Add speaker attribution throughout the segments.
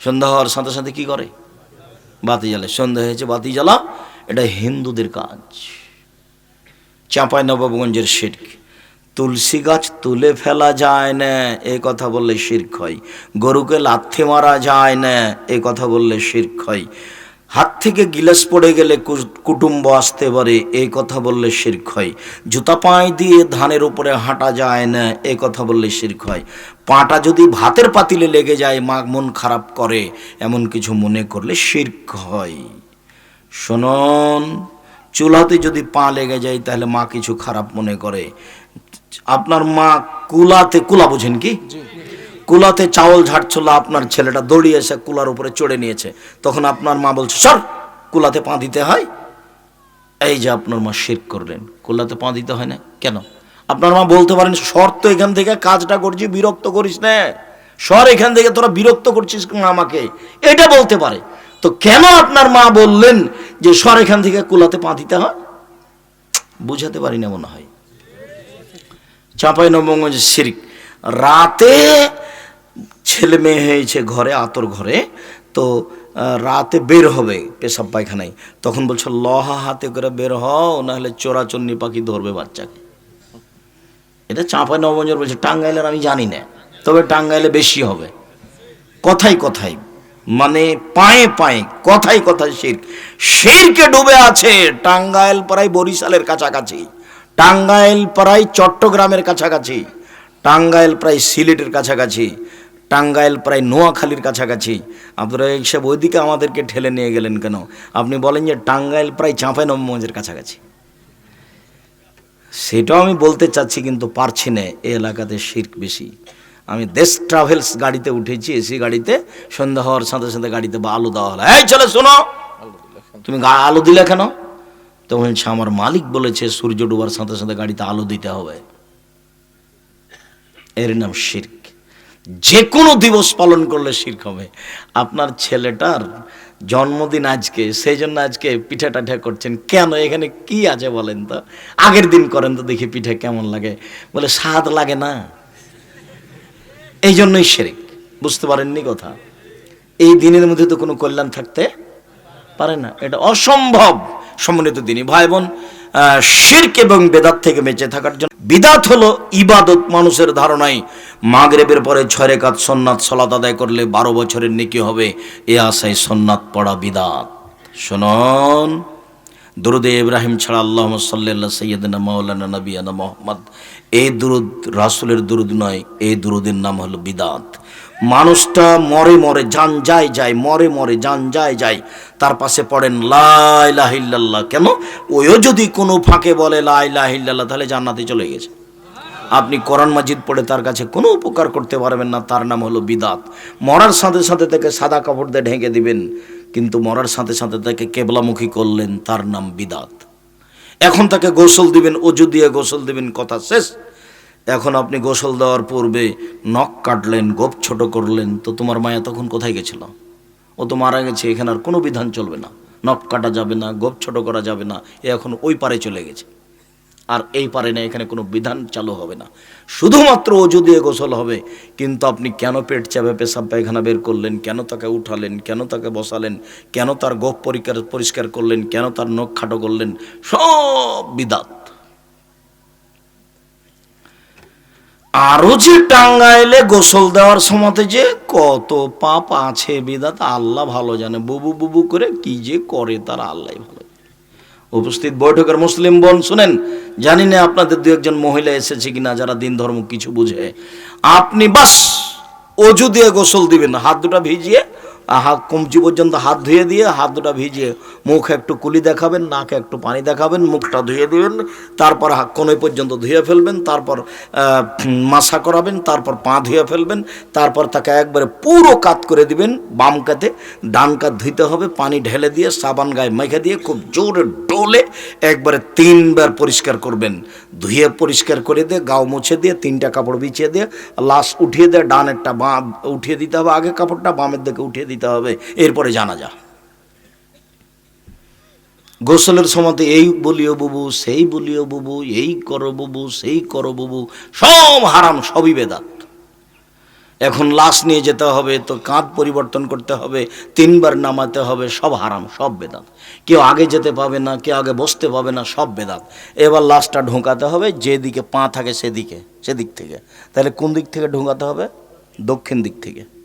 Speaker 1: সন্ধ্যা হওয়ার সাথে সাথে কি করে? বাতি জ্বালে। সন্ধ্যা হয়েছে, বাতি জ্বালা এটা হিন্দুদের কাজ। চাঁপাই নবাবগঞ্জের শির্ক। তুলসী গাছ তুলে ফেলা যায় না, এ কথা বললে শির্ক হয়। গরুকে লাথি মারা যায় না, এ কথা বললে শির্ক হয়। হাত থেকে গিলাস পড়ে গেলে কুটুম্ব আসতে পারে এই কথা বললে শির্ক হয়। জুতা পায়ে দিয়ে ধানের উপরে হাঁটা যায় না এই কথা বললে শির্ক হয়। পাটা যদি ভাতের পাতিলে লেগে যায়, মা মন খারাপ করে, এমন কিছু মনে করলে শির্ক হয়। শুনুন, চুলাতে যদি পা লেগে যায়, তাহলে মা কিছু খারাপ মনে করে। আপনার মা কুলাতে, কুলা বুঝেন কি? কুলাতে চাউল ঝাড়ছিল আপনার ছেলেটা দৌড়িয়ে এসে কুলার উপরে চড়ে নিয়েছে। তখন আপনার মা বলছে, সর, কুলাতে পা দিতে হয়? এই যে আপনার মা শের করলেন, কুলাতে পা দিতে হয় না? কেন? আপনার মা বলতে পারেন, সর তো এখান থেকে কাজটা করছি, বিরক্ত করিস না। সর এখান থেকে, তোরা বিরক্ত করছিস আমাকে? এটা বলতে পারে। তো কেন আপনার মা বললেন যে, সর এখান থেকে কুলাতে পা দিতে হয়? বুঝাতে পারি না মনে হয়। চাঁপাই নবগঞ্জ শিরিক। রাতে ছেলে মেয়ে হয়েছে ঘরে, আতর ঘরে, তো রাতে বের হবে পেশাব পায়খানায়। তখন বলছে, লহা হাতে করে বের হও, নাহলে চোরাচন্নি পাখি ধরবে বাচ্চাকে। এটা চাঁপাই নবগঞ্জের বলছে, টাঙ্গাইলের আমি জানি না, তবে টাঙ্গাইলে বেশি হবে। কথাই কথাই মানে পায়ে পায়ে, কথাই কথাই শির। শিরকে ডুবে আছে টাঙ্গাইল প্রায় বরিশালের কাছাকাছি, টাঙ্গাইল প্রায় চট্টগ্রামের কাছাকাছি। টাঙ্গাইল প্রায় সিলেটের কাছাকাছি, টাঙ্গাইল প্রায় নোয়াখালীর কাছাকাছি। আপনারা এইসব ওইদিকে আমাদেরকে ঠেলে নিয়ে গেলেন কেন? আপনি বলেন যে টাঙ্গাইল প্রায় চাঁপাই নবমঞ্জের কাছাকাছি। সেটাও আমি বলতে চাচ্ছি, কিন্তু পারছি না, এই এলাকাতে শির্ক বেশি। আমি দেশ ট্রাভেলস গাড়িতে উঠেছি, এসি গাড়িতে, সন্ধ্যা হওয়ার সাথে সাথে গাড়িতে বা আলু দেওয়া হলো। এই চলে শোনো, তুমি আলু দিলে কেন? তো বলছে, আমার মালিক বলেছে সূর্য ডুবার সাথে সাথে গাড়িতে আলু দিতে হবে। এর নাম শির্ক। যে কোনো দিবস পালন করলে শির্ক হবে। আপনার ছেলেটার জন্মদিন আজকে সেই জন্য আজকে পিঠা টাঠা করছেন। কেন? এখানে কি আছে বলেন তো? আগের দিন করেন তো দেখি পিঠা কেমন লাগে। বলে, স্বাদ লাগে না। এই জন্যই শিরিক। বুঝতে পারেননি কথা? এই দিনের মধ্যে তো কোনো কল্যাণ থাকতে পারে না। এটা অসম্ভব। সম্মানিত দিনই ভাই বোন শিরক এবং বেদাত থেকে বেঁচে থাকার জন্য। বিদাত হলো ইবাদত মানুষের ধারণায় মাগরেবের পরে ছয় রেখাত সন্ন্যাত সলাত আদায় করলে বারো বছরের নেকি হবে। এ আশায় সন্ন্যাত পড়া বিদাত। শুনুন। দুরুদে ইব্রাহিম ছাড়া আল্লাহ সাল্লাহ সৈয়দনা মাওলানা নবিয়ানা মোহাম্মদ। এই দুরুদ রাসুলের দুরুদ নয়, এই দুরুদের নাম হলো বিদাত। মানুষটা মরে মরে যান যায় যায়, মরে মরে যান যায় যায়, তার পাশে পড়েন লাইলাহিল্লাহ কেন? ওইও যদি কোনো ফাঁকে বলে লাইলাহিল্লাহ তাহলে জান্নাতে চলে গেছে। আপনি কোরআন মাজিদ পড়ে তার কাছে কোনো উপকার করতে পারবেন না, তার নাম হলো বিদাত। মরার সাথে সাথে তাকে সাদা কাপড় দিয়ে ঢেকে দিবেন। কিন্তু মরার সাথে সাথে তাকে কেবলামুখী করলেন, তার নাম বিদাত। এখন তাকে গোসল দিবেন, অজু দিয়ে গোসল দিবেন, কথা শেষ। এখন আপনি গোসল দেওয়ার পূর্বে নখ কাটলেন, গোপ ছোট করলেন, তো তোমার মায়া তখন কোথায় গেছিল? ও তো মারা গেছে, এখানে আর কোনো বিধান চলবে না। নখ কাটা যাবে না, গোপ ছোট করা যাবে না, এ এখন ওই পারে চলে গেছে। আর এই পারে না, এখানে কোনো বিধান চালু হবে না। শুধুমাত্র অজু দিয়ে গোসল হবে। কিন্তু আপনি কেন পেট চাপে পেশাব পায়খানা বের করলেন? কেন তাকে উঠালেন? কেন তাকে বসালেন? কেন তার গোপ পরিষ্কার পরিষ্কার করলেন? কেন তার নখ খাটো করলেন? সব বিদাত। আরও যে টাঙ্গাইলে গোসল দেওয়ার সময়তে যে কত পাপ আছে বিদাত, আল্লাহ ভালো জানে। বুবু বুবু করে কি যে করে তার আল্লাহ ভালো। উপস্থিত বৈঠকের মুসলিম বোন, শুনেন, জানি না আপনাদের দু একজন মহিলা এসেছে কিনা যারা দিন ধর্ম কিছু বুঝে। আপনি বাস, অজু দিয়ে গোসল দিবেন, হাত দুটা ভিজিয়ে হাত কমচি পর্যন্ত হাত ধুয়ে দিয়ে হাত দুটা ভিজিয়ে মুখ একটু কুলি দেখাবেন, নাকে একটু পানি দেখাবেন, মুখটা ধুয়ে দিবেন, তারপর কোনোই পর্যন্ত ধুয়ে ফেলবেন, তারপর মাসা করাবেন, তারপর পা ধুয়ে ফেলবেন, তারপর তাকে একবারে পুরো কাত করে দিবেন, বাম কাতে ডান কাত ধুইতে হবে, পানি ঢেলে দিয়ে সাবান গায়ে মেখে দিয়ে খুব জোরে ডোলে একবারে তিনবার পরিষ্কার করবেন। ধুয়ে পরিষ্কার করে দিয়ে গাও মুছে দিয়ে তিনটা কাপড় বিছিয়ে দিয়ে লাশ উঠিয়ে দিয়ে ডানেরটা বাঁ উঠিয়ে দিতে হবে, আগে কাপড়টা বামের দিকে উঠিয়ে দিতে হবে, এরপরে জানা যা গোসলের সময়তে এই বলিও বুবু, সেই বলিও বুবু, এই করো বুবু, সেই করো বুবু, সব হারাম, সবই বেদাত। এখন লাশ নিয়ে যেতে হবে, তো কাঁধ পরিবর্তন করতে হবে, তিনবার নামাতে হবে, সব হারাম, সব বেদাত। কেউ আগে যেতে পাবে না, কেউ আগে বসতে পাবে না, সব বেদাত। এবার লাশটা ঢোকাতে হবে, যেদিকে পা থাকে সেদিকে, সেদিক থেকে। তাহলে কোন দিক থেকে ঢোকাতে হবে? দক্ষিণ দিক থেকে।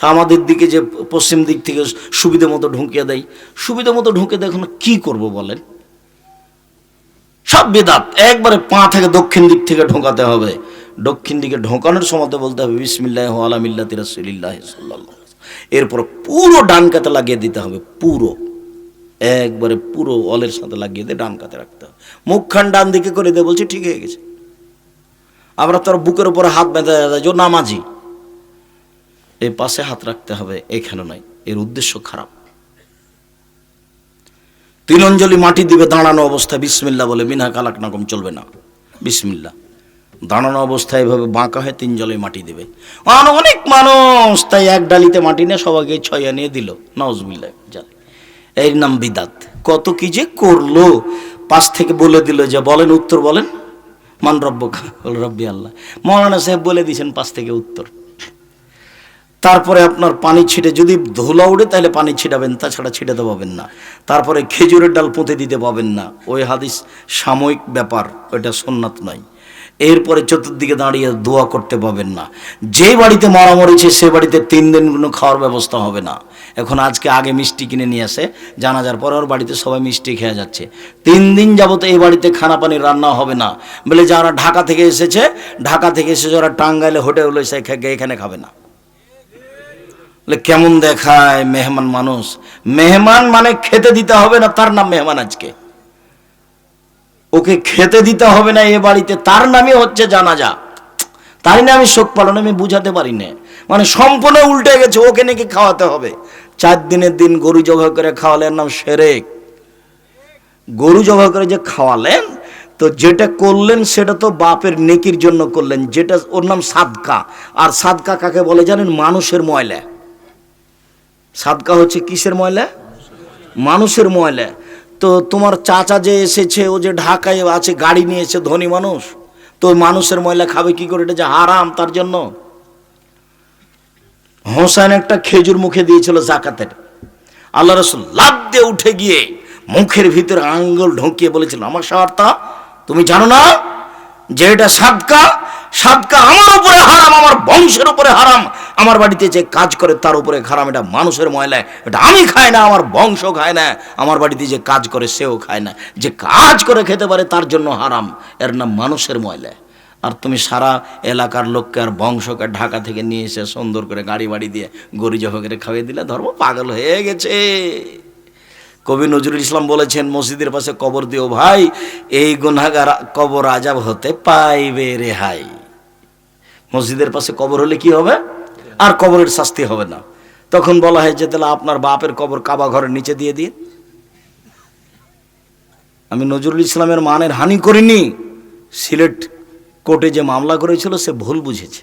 Speaker 1: তা আমাদের দিকে যে পশ্চিম দিক থেকে সুবিধে মতো ঢুকিয়ে দেয়, সুবিধে মতো ঢুকে দেখুন কি করব বলেন? সব বেদাত, একবারে পা থেকে দক্ষিণ দিক থেকে ঢোকাতে হবে। দক্ষিণ দিকে ঢোকানোর সময় বলতে হবে বিসমিল্লাহ আলা মিল্লাতি রাসূলিল্লাহ সাল্লাল্লাহু আলাইহি ওয়াসাল্লাম। এরপর পুরো ডান কাতে লাগিয়ে দিতে হবে, পুরো। একবারে পুরো অলের সাথে লাগিয়ে দিয়ে ডান কাতে রাখতে হবে। মুখখান ডান দিকে করে দিয়ে বলছে, ঠিক হয়ে গেছে। আমরা তোর বুকের উপরে হাত বেঁধে দেয় যে নামাজি। এই পাশে হাত রাখতে হবে এখানে নয়? এর উদ্দেশ্য খারাপ। তিন অঞ্জলি মাটি দিবে দাঁড়ানো অবস্থায় বিসমিল্লা বলে বিনা কালাক নাকম চলবে না। বিসমিল্লা দাঁড়ানো অবস্থায় এভাবে বাঁকা হয়ে তিন জলে মাটি দেবে। অনেক মানুষ তাই এক ডালিতে মাটি নিয়ে সবাইকে ছয়া নিয়ে দিল। নজবিল্লা জালে এর নাম বিদাত। কত কি যে করল। পাশ থেকে বলে দিল যে, বলেন উত্তর বলেন। মান রব্ব রব্বি আল্লাহ। মৌলানা সাহেব বলে দিয়েছেন পাশ থেকে উত্তর। তারপরে আপনার পানি ছিটে, যদি ধুলা উঠে তাহলে পানি ছিটাবেন, তাছাড়া ছিটাতে পাবেন না। তারপরে খেজুরের ডাল পুঁতে দিতে পাবেন না। ওই হাদিস সাময়িক ব্যাপার, ওইটা সোননাথ নয়। এরপরে চতুর্দিকে দাঁড়িয়ে দোয়া করতে পাবেন না। যে বাড়িতে মারা মরেছে, সে বাড়িতে তিন দিন কোনো খাওয়ার ব্যবস্থা হবে না। এখন আজকে আগে মিষ্টি কিনে নিয়ে আসে, জানাজার পরে ওর বাড়িতে সবাই মিষ্টি খেয়ে যাচ্ছে। তিন দিন যাবত এই বাড়িতে খানা পানি রান্না হবে না। বলে যারা ঢাকা থেকে এসেছে, ঢাকা থেকে এসেছে, ওরা টাঙ্গাইলে হোটেল এসে এখানে খাবে না। কেমন দেখায় মেহমান মানুষ? মেহমান মানে খেতে দিতে হবে না, তার নাম মেহমান আজকে। ওকে খেতে দিতে হবে না এ বাড়িতে, তার নামই হচ্ছে জানাজা। তাই না আমি শোক পালন, আমি বুঝাতে পারি না। মানে সম্পূর্ণ উল্টে গেছে, ওকে নাকি খাওয়াতে হবে? চার দিনের দিন গরু জবাই করে খাওয়ালেন নাম সেরেক। গরু জবাই করে যে খাওয়ালেন, তো যেটা করলেন সেটা তো বাপের নেকির জন্য করলেন, যেটা ওর নাম সাদকা। আর সাদকা কাকে বলে জানেন? মানুষের ময়লা। সাদকা হচ্ছে কিসের ময়লা? মানুষের ময়লা। তো তোমার চাচা যে এসেছে, ও যে ঢাকায় আছে, গাড়ি নিয়ে এসে ধনী মানুষ, তো মানুষের ময়লা খাবে কি করে? এটা যে হারাম তার জন্য। হোসেন একটা খেজুর মুখে দিয়েছিল জাকাতের। আল্লাহ রসুল লাভ দিয়ে উঠে গিয়ে মুখের ভিতরে আঙ্গুল ঢুকিয়ে বলেছিল, আমার সার্তা তুমি জানো না যে এটা সাদকা? সাদকা আমার উপরে হারাম, আমার বংশের উপরে হারাম আমার বাড়িতে যে কাজ করে তার উপরে হারাম এটা মানুষের ময়লা। এটা আমি খাই না, আমার বংশ খায় না। আমার বাড়িতে যে কাজ করে সেও খায় না। যে কাজ করে খেতে পারে তার জন্য হারাম। এর নাম মানুষের ময়লা। আর তুমি সারা এলাকার লোককে আর বংশকে ঢাকা থেকে নিয়ে এসে সুন্দর করে গাড়ি বাড়ি দিয়ে গরু জহকের খাইয়ে দিলে, ধর্ম পাগল হয়ে গেছে। কবি নজরুল ইসলাম বলেছেন, মসজিদের পাশে কবর দিও ভাই, এই গুনাগার কবর আজাব হতে পাইবে রেহাই মসজিদের পাশে কবর হলে কি হবে? আর কবরের শাস্তি হবে না। তখন বলা হয় যে, তাহলে আপনার বাপের কবর কাবা ঘরের নিচে দিয়ে দিন। আমি নজরুল ইসলামের মানের হানি করিনি। সিলেট কোর্টে যে মামলা করেছিল, সে ভুল বুঝেছে।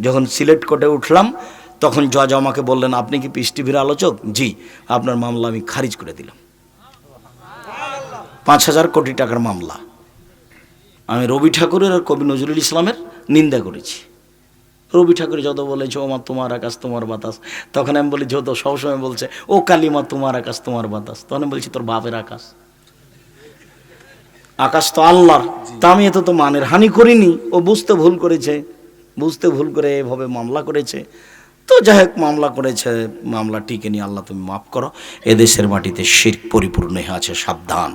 Speaker 1: যখন সিলেট কোর্টে উঠলাম, তখন জজ আমাকে বললেন, আপনি কি পিস টিভির আলোচক? জি, আপনার মামলা আমি খারিজ করে দিলাম। পাঁচ হাজার কোটি টাকার মামলা। আমি রবি ঠাকুরের আর কবি নজরুল ইসলামের নিন্দা করেছি। রবি ঠাকুর যত বলেছে ও মা, তোমার আকাশ, তোমার বাতাস। তখন আমি বলি যত সবসময় বলছে, ও কালিমা, তোমার আকাশ, তোমার বাতাস। তখন বলছি, তোর বাপের আকাশ। আকাশ তো আল্লাহর, তা আমি এত তো মানের হানি করিনি। ও বুঝতে ভুল করেছে, বুঝতে ভুল করে এভাবে মামলা করেছে। তো যাই হোক, মামলা করেছে, মামলা টিকে নিয়ে আল্লাহ তুমি মাফ করো। এদেশের মাটিতে শির্ক পরিপূর্ণ হয়ে আছে, সাবধান।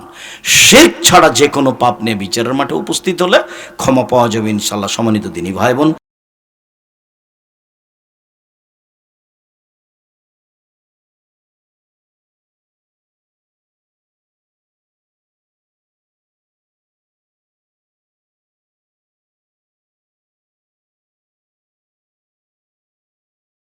Speaker 1: শির্ক ছাড়া যে কোনো পাপ নিয়ে বিচারের মাঠে উপস্থিত হলে ক্ষমা পাওয়া যাবে ইনশাল্লাহ সমানিত দিনই ভাই বোন